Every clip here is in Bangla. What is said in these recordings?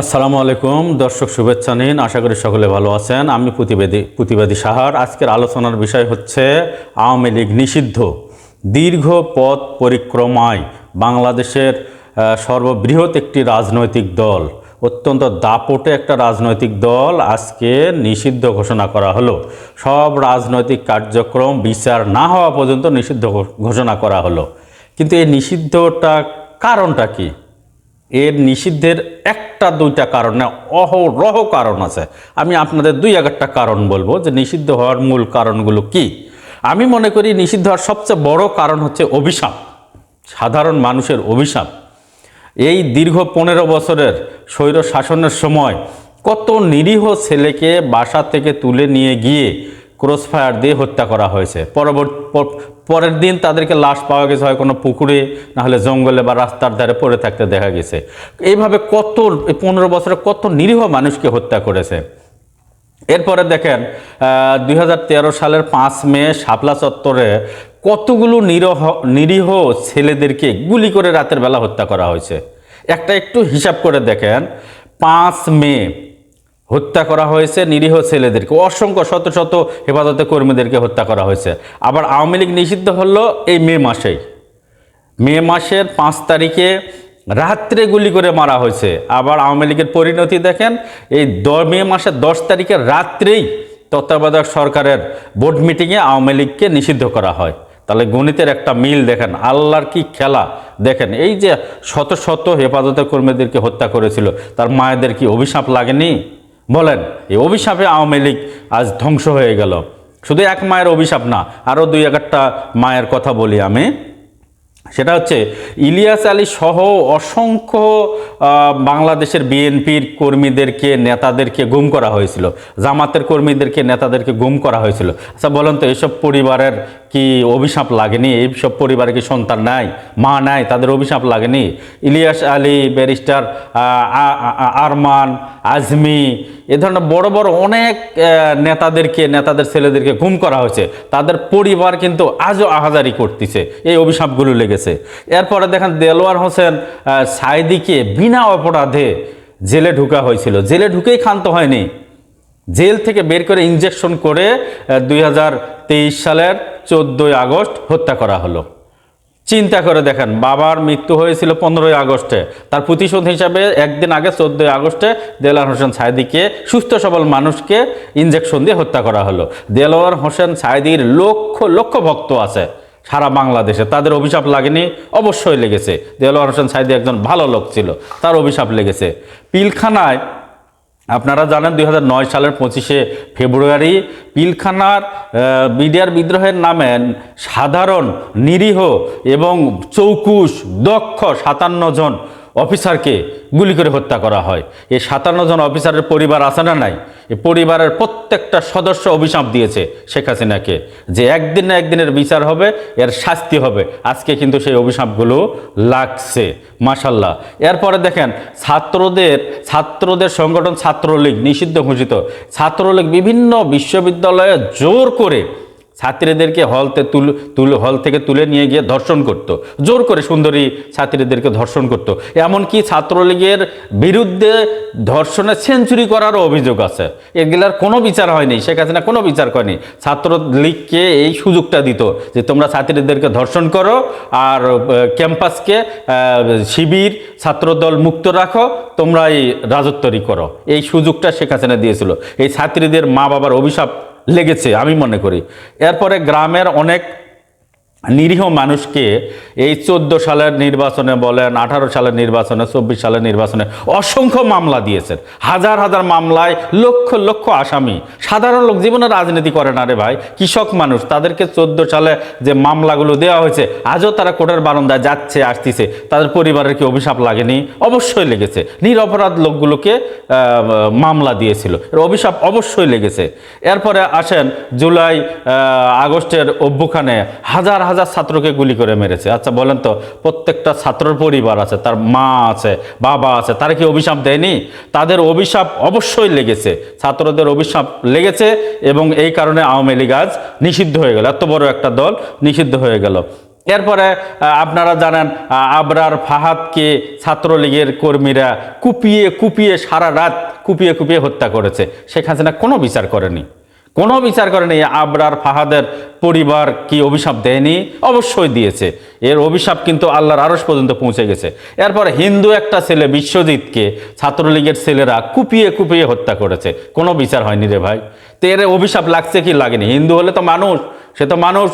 আসসালামু আলাইকুম। দর্শক শুভেচ্ছা নিন। আশা করি সকলে ভালো আছেন। আমি প্রতিবেদী প্রতিবেদী সাহার। আজকের আলোচনার বিষয় হচ্ছে আওয়ামী লীগ নিষিদ্ধ। দীর্ঘ পথ পরিক্রমায় বাংলাদেশের সর্ববৃহৎ একটি রাজনৈতিক দল, অত্যন্ত দাপটে একটা রাজনৈতিক দল আজকে নিষিদ্ধ ঘোষণা করা হলো। সব রাজনৈতিক কার্যক্রম বিচার না হওয়া পর্যন্ত নিষিদ্ধ ঘোষণা করা হলো। কিন্তু এই নিষিদ্ধটা কারণটা কি? এর নিষিদ্ধের একটা, দুইটা কারণে অহরহ কারণ আছে। আমি আপনাদের দুই এক একটা কারণ বলব যে নিষিদ্ধ হওয়ার মূল কারণগুলো কি। আমি মনে করি নিষিদ্ধ হওয়ার সবচেয়ে বড় কারণ হচ্ছে অভিশাপ, সাধারণ মানুষের অভিশাপ। এই দীর্ঘ পনেরো বছরের স্বৈর শাসনের সময় কত নিরীহ ছেলেকে বাসা থেকে তুলে নিয়ে গিয়ে ক্রসফায়ার দিয়ে হত্যা করা হয়েছে। পরবর্তী পরের দিন তাদেরকে লাশ পাওয়া গেছে, হয় কোনো পুকুরে নাহলে জঙ্গলে বা রাস্তার ধারে পড়ে থাকতে দেখা গেছে। এইভাবে কত পনেরো বছরে কত নিরীহ মানুষকে হত্যা করেছে। এরপরে দেখেন দু হাজার তেরো সালের পাঁচ মে শাপলা চত্বরে কতগুলো নিরহ, নিরীহ ছেলেদেরকে গুলি করে রাতের বেলা হত্যা করা হয়েছে। একটা একটু হিসাব করে দেখেন, পাঁচ মে হত্যা করা হয়েছে নিরীহ ছেলেদেরকে। অসংখ্য, শত শত হেফাজতে কর্মীদেরকে হত্যা করা হয়েছে। আবার আওয়ামী লীগ নিষিদ্ধ হলো এই মে মাসেই। মে মাসের পাঁচ তারিখে রাত্রে গুলি করে মারা হয়েছে। আবার আওয়ামী লীগের পরিণতি দেখেন, এই মে মাসের দশ তারিখে রাত্রেই তত্ত্বাবধায়ক সরকারের বোর্ড মিটিংয়ে আওয়ামী লীগকে নিষিদ্ধ করা হয়। তাহলে গণিতের একটা মিল দেখেন, আল্লাহর কি খেলা? দেখেন, এই যে শত শত হেফাজতে কর্মীদেরকে হত্যা করেছিল, তার মায়েদের কি অভিশাপ লাগেনি? বলেন, এই অভিশাপে আওয়ামী লীগ আজ ধ্বংস হয়ে গেল। শুধু এক মায়ের অভিশাপ না আরও দুই এক একটা মায়ের কথা বলি আমি। সেটা হচ্ছে, ইলিয়াস আলী সহ অসংখ্য বাংলাদেশের বিএনপির কর্মীদেরকে, নেতাদেরকে গুম করা হয়েছিল। জামাতের কর্মীদেরকে, নেতাদেরকে গুম করা হয়েছিল। আচ্ছা বলেন তো এইসব পরিবারের কি অভিশাপ লাগেনি? এইসব পরিবারে কি সন্তান নাই? মা নাই, তাদের অভিশাপ লাগেনি? ইলিয়াস আলী ব্যারিস্টার আরমান, আজমি, এ ধরনের বড় বড় অনেক নেতাদেরকে, নেতাদের ছেলেদেরকে গুম করা হয়েছে। তাদের পরিবার কিন্তু আজও আহাজারি করতেছে। এই অভিশাপগুলো লেগেছে। এরপরে দেখেন দেলোয়ার হোসেন সাইদিকে বিনা অপরাধে জেলে ঢুকা হয়েছিল। জেলে ঢুকেই ক্ষান্ত হয়নি। জেল থেকে বের করে ইঞ্জেকশন করে দুই হাজার তেইশ সালের চোদ্দোই আগস্ট হত্যা করা হলো। চিন্তা করে দেখেন, বাবার মৃত্যু হয়েছিল পনেরোই আগস্টে। তার প্রতিশোধ হিসাবে একদিন আগে চোদ্দোই আগস্টে দেলোয়ার হোসেন সাইদিকে সুস্থ সবল মানুষকে ইঞ্জেকশন দিয়ে হত্যা করা হলো। দেলোয়ার হোসেন সাইদির লক্ষ লক্ষ ভক্ত আছে সারা বাংলাদেশে। তাদের অভিশাপ লাগেনি, অবশ্যই লেগেছে। দেলোয়ার হোসেন সাইদি একজন ভালো লোক ছিল, তার অভিশাপ লেগেছে। পিলখানায় আপনারা জানেন দুই হাজার নয় সালের পঁচিশে ফেব্রুয়ারি পিলখানার বিডিআর বিদ্রোহের নামে সাধারণ নিরীহ এবং চৌকুশ, দক্ষ সাতান্ন জন অফিসারকে গুলি করে হত্যা করা হয়। এই সাতান্ন জন অফিসারের পরিবার আছে না নাই? এই পরিবারের প্রত্যেকটা সদস্য অভিশাপ দিয়েছে শেখ হাসিনাকে যে একদিন না একদিনের বিচার হবে, এর শাস্তি হবে। আজকে কিন্তু সেই অভিশাপগুলো লাগছে। মাসাল্লাহ এরপরে দেখেন, ছাত্রদের ছাত্রদের সংগঠন ছাত্রলীগ নিষিদ্ধ ঘোষিত। ছাত্রলীগ বিভিন্ন বিশ্ববিদ্যালয়ে জোর করে ছাত্রীদেরকে হলতে তুল তুল, হল থেকে তুলে নিয়ে গিয়ে ধর্ষণ করত। জোর করে সুন্দরী ছাত্রীদেরকে ধর্ষণ করত। এমনকি ছাত্রলীগের বিরুদ্ধে ধর্ষণে সেঞ্চুরি করারও অভিযোগ আছে। এগুলার কোনো বিচার হয়নি, শেখ হাসিনা কোনো বিচার করেনি। ছাত্রলীগকে এই সুযোগটা দিত যে তোমরা ছাত্রীদেরকে ধর্ষণ করো আর ক্যাম্পাসকে শিবির, ছাত্রদল মুক্ত রাখো তোমরা এই রাজত্বরী করো। এই সুযোগটা শেখ হাসিনা দিয়েছিল। এই ছাত্রীদের মা বাবার অভিশাপ লেগেছে আমি মনে করি। এরপরে গ্রামের অনেক নিরীহ মানুষকে এই চোদ্দ সালের নির্বাচনে বলেন, আঠারো সালের নির্বাচনে, চব্বিশ সালের নির্বাচনে অসংখ্য মামলা দিয়েছেন। হাজার হাজার মামলায় লক্ষ লক্ষ আসামি। সাধারণ লোক জীবনে রাজনীতি করে না রে ভাই। কৃষক মানুষ, তাদেরকে চোদ্দ সালে যে মামলাগুলো দেওয়া হয়েছে, আজও তারা কোর্টের বারান্দায় যাচ্ছে, আসতেছে। তাদের পরিবারের কি অভিশাপ লাগেনি? অবশ্যই লেগেছে। নিরপরাধ লোকগুলোকে মামলা দিয়েছিল। এর অভিশাপ অবশ্যই লেগেছে। এরপরে আসেন জুলাই আগস্টের অভ্যুখানে হাজার হাজার ছাত্রকে গুলি করে মেরেছে। আচ্ছা বলেন তো, প্রত্যেকটা ছাত্রর পরিবার আছে, তার মা আছে, বাবা আছে, তারা কি অভিশাপ দেয়নি? তাদের অভিশাপ অবশ্যই লেগেছে। ছাত্রদের অভিশাপ লেগেছে এবং এই কারণে আওয়ামী লীগ আজ নিষিদ্ধ হয়ে গেল। এত বড় একটা দল নিষিদ্ধ হয়ে গেল। এরপরে আপনারা জানেন আবরার ফাহাদকে ছাত্রলীগের কর্মীরা কুপিয়ে কুপিয়ে সারা রাত কুপিয়ে কুপিয়ে হত্যা করেছে। শেখ হাসিনা কোনো বিচার করেনি। কোনো বিচার করেনি। আবরার ফাহাদের পরিবার কি অভিশাপ দেয়নি? অবশ্যই দিয়েছে। এর অভিশাপ কিন্তু আল্লাহর আরস পর্যন্ত পৌঁছে গেছে। এরপর হিন্দু একটা ছেলে বিশ্বজিৎকে ছাত্রলীগের ছেলেরা কুপিয়ে কুপিয়ে হত্যা করেছে। কোনো বিচার হয়নি রে ভাই। তো এর অভিশাপ লাগছে কি লাগেনি? হিন্দু হলে তো মানুষ। সে তো মানুষ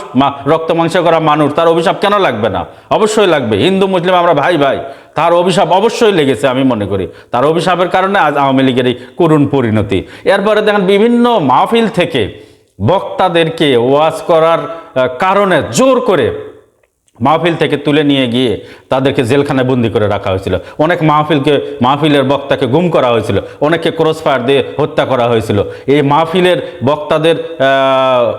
রক্ত মাংস করা মানুষ, তার অভিশাপ কেন লাগবে না? অবশ্যই লাগবে। হিন্দু, মুসলিম, আমরা ভাই ভাই, তার অভিশাপ অবশ্যই লেগেছে আমি মনে করি। তার অভিশাপের কারণে আজ আওয়ামী লীগের এই করুণ পরিণতি। এরপরে দেখেন বিভিন্ন মাহফিল থেকে বক্তাদেরকে ওয়াজ করার কারণে জোর করে মাহফিল থেকে তুলে নিয়ে গিয়ে তাদেরকে জেলখানায় বন্দি করে রাখা হয়েছিল। অনেক মাহফিলকে, মাহফিলের বক্তাকে গুম করা হয়েছিল। অনেককে ক্রস ফায়ার দিয়ে হত্যা করা হয়েছিল। এই মাহফিলের বক্তাদের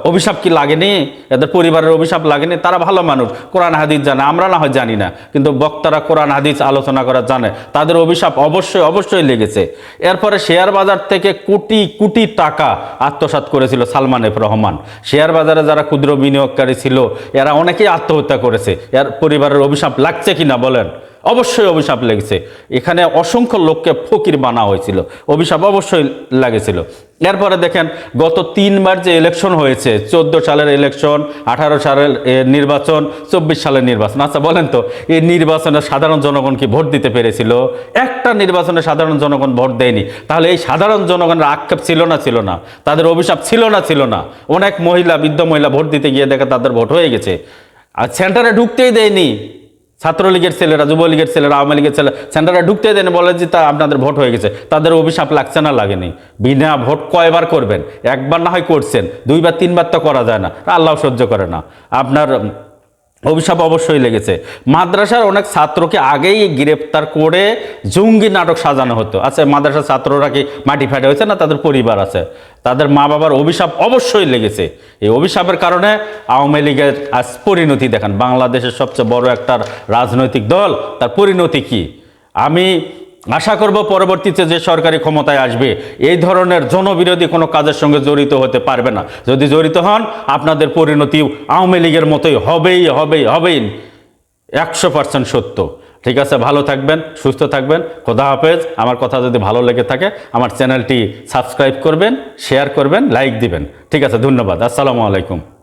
অভিশাপ কি লাগেনি? এদের পরিবারের অভিশাপ লাগেনি? তারা ভালো মানুষ। কোরআন, হাদিস জানে। আমরা না হয় জানি না। কিন্তু বক্তারা কোরআন, হাদিস আলোচনা করা জানে। তাদের অভিশাপ অবশ্যই অবশ্যই লেগেছে। এরপরে শেয়ার বাজার থেকে কোটি কোটি টাকা আত্মসাৎ করেছিল সালমান এফ রহমান। শেয়ার বাজারে যারা ক্ষুদ্র বিনিয়োগকারী ছিল, এরা অনেকেই আত্মহত্যা করেছে। এর পরিবারের অভিশাপ লাগছে কিনা বলেন? অবশ্যই অভিশাপ লেগেছে। এখানে অসংখ্য লোককে ফকির বানা হয়েছিল। অভিশাপ অবশ্যই লাগেছিল। এরপরে দেখেন, গত তিনবার যে ইলেকশন হয়েছে, চোদ্দ সালের ইলেকশন আঠারো সালের নির্বাচন, চব্বিশ সালের নির্বাচন। আচ্ছা বলেন তো, এই নির্বাচনে সাধারণ জনগণ কি ভোট দিতে পেরেছিল? একটা নির্বাচনে সাধারণ জনগণ ভোট দেয়নি। তাহলে এই সাধারণ জনগণের আক্ষেপ ছিল না ছিল না? তাদের অভিশাপ ছিল না ছিল না? অনেক মহিলা, বৃদ্ধ মহিলা ভোট দিতে গিয়ে দেখে তাদের ভোট হয়ে গেছে। আর সেন্টারে ঢুকতেই দেয়নি। ছাত্রলীগের ছেলেরা, যুবলীগের ছেলেরা, আওয়ামী লীগের ছেলেরা, সেন্টারে ঢুকতে দেন বলে যে তা আপনাদের ভোট হয়ে গেছে। তাদের অভিশাপ লাগছে না, লাগেনি। বিনা ভোট কয়বার করবেন? একবার না হয় করছেন। দুইবার, তিনবার তো করা যায় না। আল্লাহ সহ্য করে না। আপনার অভিশাপ অবশ্যই লেগেছে। মাদ্রাসার অনেক ছাত্রকে আগেই গ্রেপ্তার করে জঙ্গি নাটক সাজানো হতো। আচ্ছা মাদ্রাসার ছাত্ররা কি মাটি ফাটে হয়েছে না তাদের পরিবার আছে? তাদের মা বাবার অভিশাপ অবশ্যই লেগেছে। এই অভিশাপের কারণে আওয়ামী লীগের আজ পরিণতি দেখেন। বাংলাদেশের সবচেয়ে বড় একটা রাজনৈতিক দল, তার পরিণতি কি? আমি আশা করব পরবর্তীতে যে সরকারি ক্ষমতায় আসবে, এই ধরনের জনবিরোধী কোনো কাজের সঙ্গে জড়িত হতে পারবে না। যদি জড়িত হন, আপনাদের পরিণতি আওয়ামী লীগের মতোই হবেই হবেই হবেই। একশো পার্সেন্ট সত্য। ঠিক আছে, ভালো থাকবেন, সুস্থ থাকবেন, খোদা হাফেজ। আমার কথা যদি ভালো লেগে থাকে, আমার চ্যানেলটি সাবস্ক্রাইব করবেন, শেয়ার করবেন, লাইক দিবেন। ঠিক আছে, ধন্যবাদ। আসসালামু আলাইকুম।